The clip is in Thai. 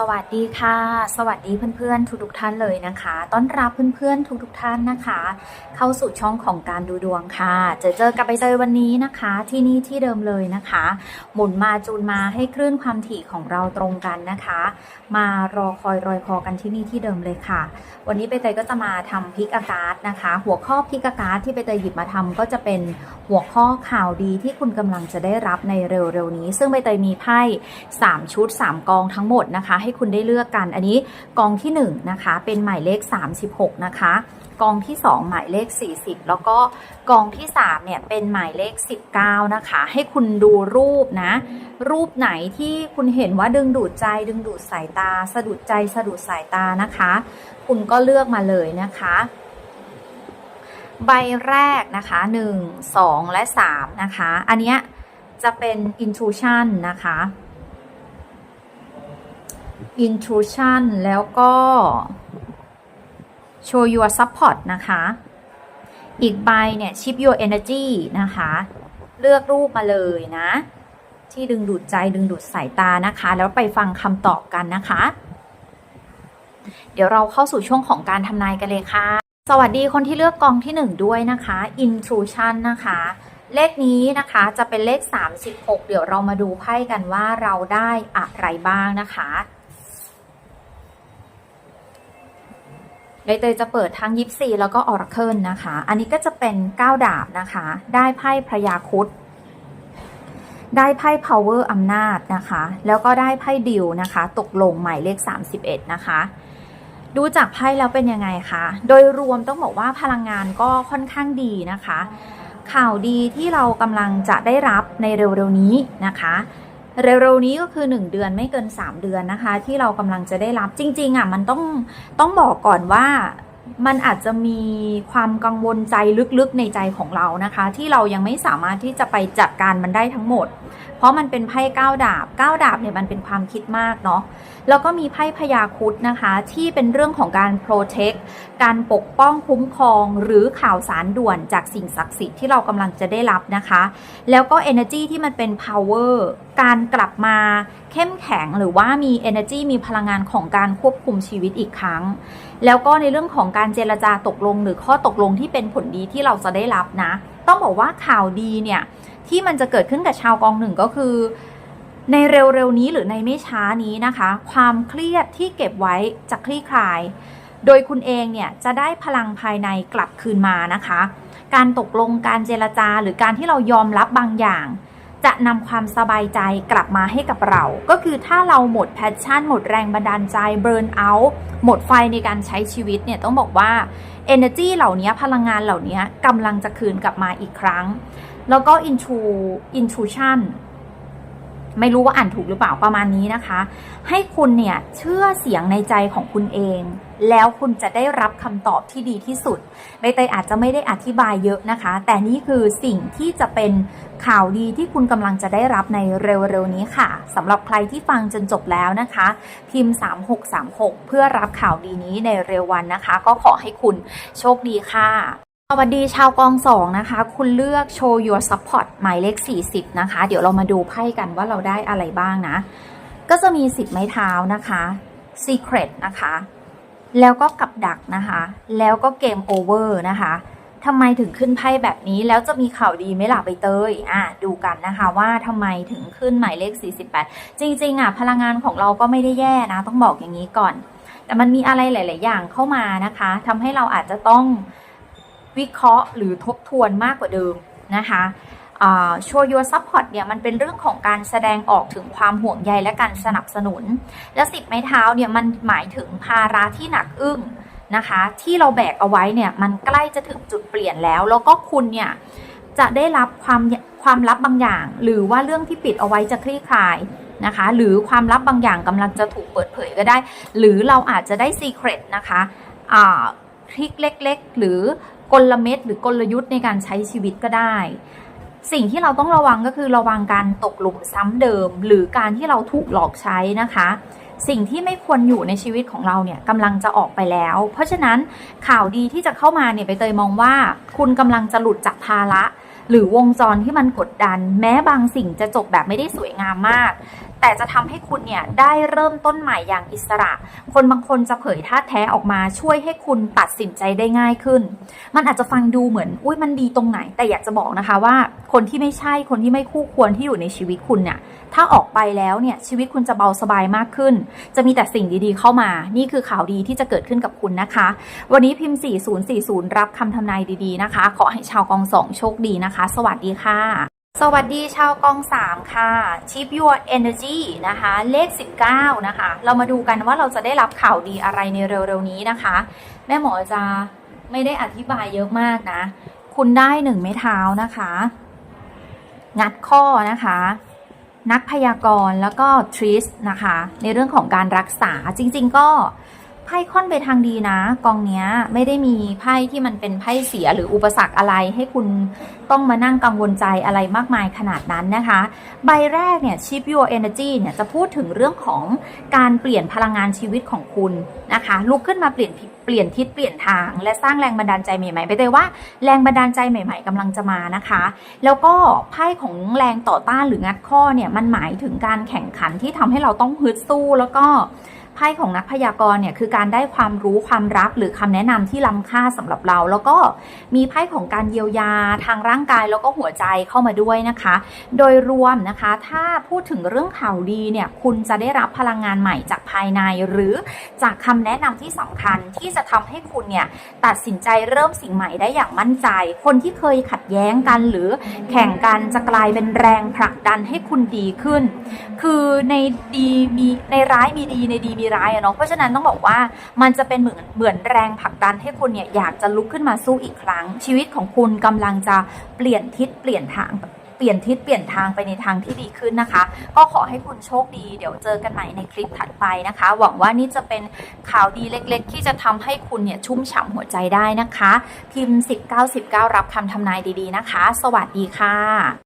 สวัสดีค่ะ สวัสดีเพื่อนๆ ทุกๆท่านเลยนะคะ ต้อนรับเพื่อนๆ ทุกๆท่านนะคะ เข้าสู่ช่องของการดูดวงค่ะ เจอเจอกับใบเตยวันนี้นะคะ ที่นี่ที่เดิมเลยนะคะ หมุนมาจูนมาให้คลื่นความถี่ของเราตรงกันนะคะ มารอคอยรอยคอกันที่นี่ที่เดิมเลยค่ะ วันนี้ใบเตยก็จะมาทำพิกอากาศนะคะ หัวข้อพิกอากาศที่ใบเตยหยิบมาทำก็จะเป็นหัวข้อข่าวดีที่คุณกำลังจะได้รับในเร็วๆนี้ ซึ่งใบเตยมีไพ่3ชุด 3 กองทั้งหมดนะคะให้คุณได้เลือกกัน อันนี้กองที่1นะคะเป็นหมายเลข 36 นะคะ กองที่ 2 หมายเลข 40 แล้วก็กองที่3เนี่ยเป็นหมายเลข 19 นะคะ ให้คุณดูรูปนะ รูปไหนที่คุณเห็นว่าดึงดูดใจดึงดูดสายตา สะดุดใจสะดุดสายตานะคะ คุณก็เลือกมาเลยนะคะใบแรกนะคะ 1 2 และ 3 นะคะ อันเนี้ยจะเป็น intrusion นะคะ intrusion แล้วก็ show your support นะคะ อีกใบเนี่ย shift your energy นะคะ เลือกรูปมาเลยนะ ที่ดึงดูดใจดึงดูดสายตานะคะ แล้วไปฟังคำตอบกันนะคะ เดี๋ยวเราเข้าสู่ช่วงของการทำนายกันเลยค่ะ สวัสดีคนที่เลือกกองที่ 1 ด้วยนะคะ intrusion นะคะเลขนี้นะคะจะเป็นเลข 36 เดี๋ยวเรามาดูไพ่กันว่าเราได้อะไรบ้างนะคะ ใบเตยจะเปิดทั้งยิปซีแล้วก็ออร์เคิลนะคะ อันนี้ก็จะเป็น9ดาบนะคะ ได้ไพ่พระยาคุดได้ไพ่ power อำนาจนะคะ แล้วก็ได้ไพ่ดิวนะคะ ตกลงหมายเลข 31 นะคะ ดูจากไพ่แล้วเป็นยังไงคะ โดยรวมต้องบอกว่าพลังงานก็ค่อนข้างดีนะคะ ข่าวดีที่เรากำลังจะได้รับในเร็วๆนี้นะคะ เร็วๆนี้ก็คือ 1 เดือนไม่เกิน 3 เดือนนะคะ ที่เรากำลังจะได้รับจริงๆอะมันต้องต้องบอกก่อนว่า มันอาจจะมีความกังวลใจลึกๆในใจของเรานะคะ ที่เรายังไม่สามารถที่จะไปจัดการมันได้ทั้งหมด เพราะมันเป็นไพ่ก้าวดาบก้าวดาบเนี่ยมันเป็นความคิดมากเนาะแล้วก็มีไพ่พยาคุดนะคะ ที่เป็นเรื่องของการ protect การปกป้องคุ้มครองหรือข่าวสารด่วนจากสิ่งศักดิ์สิทธิ์ที่เรากำลังจะได้รับนะคะ แล้วก็ energy ที่มันเป็น power การกลับมาเข้มแข็งหรือว่ามี energy มีพลังงานของการควบคุมชีวิตอีกครั้ง แล้วก็ในเรื่องของการเจรจาตกลงหรือข้อตกลงที่เป็นผลดีที่เราจะได้รับนะ ต้องบอกว่าข่าวดีเนี่ยที่มันจะเกิดขึ้นกับชาวกองหนึ่งก็คือ ในเร็วๆนี้หรือในไม่ช้านี้นะคะ ความเครียดที่เก็บไว้จะคลี่คลาย โดยคุณเองเนี่ยจะได้พลังภายในกลับคืนมานะคะ การตกลงการเจรจาหรือการที่เรายอมรับบางอย่าง จะนำความสบายใจกลับมาให้กับเรา ก็คือถ้าเราหมดแพชชั่น หมดแรงบันดาลใจเบิร์นเอาท์หมดไฟในการใช้ชีวิตเนี่ยต้องบอกว่า energy เหล่านี้พลังงานเหล่านี้กำลังจะคืนกลับมาอีกครั้ง แล้วก็ intu intuition ไม่รู้ว่าอ่านถูกหรือเปล่าประมาณนี้นะคะ ให้คุณเนี่ยเชื่อเสียงในใจของคุณเอง แล้วคุณจะได้รับคำตอบที่ดีที่สุดใบเตยอาจจะไม่ได้อธิบายเยอะนะคะ แต่นี่คือสิ่งที่จะเป็นข่าวดีที่คุณกำลังจะได้รับในเร็วๆนี้ค่ะสำหรับใครที่ฟังจนจบแล้วนะคะ พิมพ์ 3636 เพื่อรับข่าวดีนี้ในเร็ววันนะคะ ก็ขอให้คุณโชคดีค่ะ สวัสดีชาวกองสองนะคะ คุณเลือกโชว์ your support หมายเลข 40 นะคะ เดี๋ยวเรามาดูไพ่กันว่าเราได้อะไรบ้างนะ ก็จะมีสิบไม้เท้านะคะ secret นะคะ แล้วก็กับดักนะคะ แล้วก็เกมโอเวอร์นะคะทำไมถึงขึ้นไพ่แบบนี้แล้วจะมีข่าวดีไหมล่ะใบเตยอะดูกันนะคะว่าทำไมถึงขึ้นหมายเลข 48 จริงๆอะพลังงานของเราก็ไม่ได้แย่นะ ต้องบอกอย่างนี้ก่อน แต่มันมีอะไรหลาย ๆ อย่างเข้ามานะคะทำให้เราอาจจะต้อง วิเคราะห์หรือทบทวนมากกว่าเดิมนะคะโชว์ your support เนี่ยมันเป็นเรื่องของการแสดงออกถึงความห่วงใยและการสนับสนุน และสิบไม้เท้าเนี่ยมันหมายถึงภาระที่หนักอึ้งนะคะ ที่เราแบกเอาไว้เนี่ยมันใกล้จะถึงจุดเปลี่ยนแล้ว แล้วก็คุณเนี่ยจะได้รับความความลับบางอย่าง หรือว่าเรื่องที่ปิดเอาไว้จะคลี่คลายนะคะ หรือความลับบางอย่างกำลังจะถูกเปิดเผยก็ได้ หรือเราอาจจะได้ secret นะคะอ่าทริคเล็ก ๆ หรือ กลเม็ดหรือกลยุทธ์ในการใช้ชีวิตก็ได้ สิ่งที่เราต้องระวังก็คือระวังการตกหลุมซ้ำเดิม หรือการที่เราถูกหลอกใช้นะคะ สิ่งที่ไม่ควรอยู่ในชีวิตของเราเนี่ยกำลังจะออกไปแล้ว เพราะฉะนั้นข่าวดีที่จะเข้ามาเนี่ยไปเตยมองว่า คุณกำลังจะหลุดจากภาระหรือวงจรที่มันกดดัน แม้บางสิ่งจะจบแบบไม่ได้สวยงามมาก แต่จะทำให้คุณเนี่ยได้เริ่มต้นใหม่อย่างอิสระ คนบางคนจะเผยท่าแท้ออกมาช่วยให้คุณตัดสินใจได้ง่ายขึ้น มันอาจจะฟังดูเหมือน อุ้ยมันดีตรงไหน แต่อยากจะบอกนะคะว่า คนที่ไม่ใช่คนที่ไม่คู่ควรที่อยู่ในชีวิตคุณเนี่ยถ้าออกไปแล้วเนี่ยชีวิตคุณจะเบาสบายมากขึ้น จะมีแต่สิ่งดีๆเข้ามา นี่คือข่าวดีที่จะเกิดขึ้นกับคุณนะคะ วันนี้พิมพ์ 4040 รับคำทำนายดีๆนะคะ ขอให้ชาวกองสองโชคดีนะคะ สวัสดีค่ะ สวัสดีชาวกอง 3 ค่ะ Chip Your Energy นะคะ เลข 19 นะคะ เรามาดูกันว่าเราจะได้รับข่าวดีอะไรในเร็วๆนี้นะคะ แม่หมอจะไม่ได้อธิบายเยอะมากนะ คุณได้หนึ่งไม้เท้านะคะ งัดข้อนะคะ นักพยากรณ์แล้วก็ทริสนะคะ ในเรื่องของการรักษาจริงๆก็ ไพ่ค่อนไปทางดีนะ กองเนี้ยไม่ได้มีไพ่ที่มันเป็นไพ่เสียหรืออุปสรรคอะไร ให้คุณต้องมานั่งกังวลใจอะไรมากมายขนาดนั้นนะคะ ใบแรกเนี่ย Shift Your Energy เนี่ยจะพูดถึงเรื่องของการเปลี่ยนพลังงานชีวิตของคุณนะคะ ลุกขึ้นมาเปลี่ยนเปลี่ยนทิศเปลี่ยนทาง และสร้างแรงบันดาลใจใหม่ๆ ไปเลยว่าแรงบันดาลใจใหม่ ๆกำลังจะมานะคะ แล้วก็ไพ่ของแรงต่อต้านหรืองัดข้อเนี่ยมันหมายถึงการแข่งขันที่ทำให้เราต้องฮึดสู้แล้วก็ ไพ่ของนักพยากรณ์เนี่ยคือการได้ความรู้ความรักหรือคำแนะนำที่ล้ำค่าสำหรับเรา แล้วก็มีไพ่ของการเยียวยาทางร่างกายแล้วก็หัวใจเข้ามาด้วยนะคะ โดยรวมนะคะ ถ้าพูดถึงเรื่องข่าวดีเนี่ยคุณจะได้รับพลังงานใหม่จากายใน หรือจากคำแนะนำที่สำคัญที่จะทำให้คุณเนี่ยตัดสินใจเริ่มสิ่งใหม่ได้อย่างมั่นใจ คนที่เคยขัดแย้งกันหรือแข่งกันจะกลายเป็นแรงผลักดันให้คุณดีขึ้น คือในดีมีในร้ายมีดีในดีมีร้ายอะเนาะเพราะฉะนั้นต้องบอกว่ามันจะเป็นเหมือนเหมือนแรงผลักดันให้คุณเนี่ยอยากจะลุกขึ้นมาสู้อีกครั้ง ชีวิตของคุณกำลังจะเปลี่ยนทิศเปลี่ยนทาง เปลี่ยนทิศเปลี่ยนทางไปในทางที่ดีขึ้นนะคะ ก็ขอให้คุณโชคดี เดี๋ยวเจอกันใหม่ในคลิปถัดไปนะคะ หวังว่านี่จะเป็นข่าวดีเล็กๆ ที่จะทำให้คุณเนี่ยชุ่มฉ่ำหัวใจได้นะคะ พิมพ์ 1919 รับคำทำนายดีๆนะคะ สวัสดีค่ะ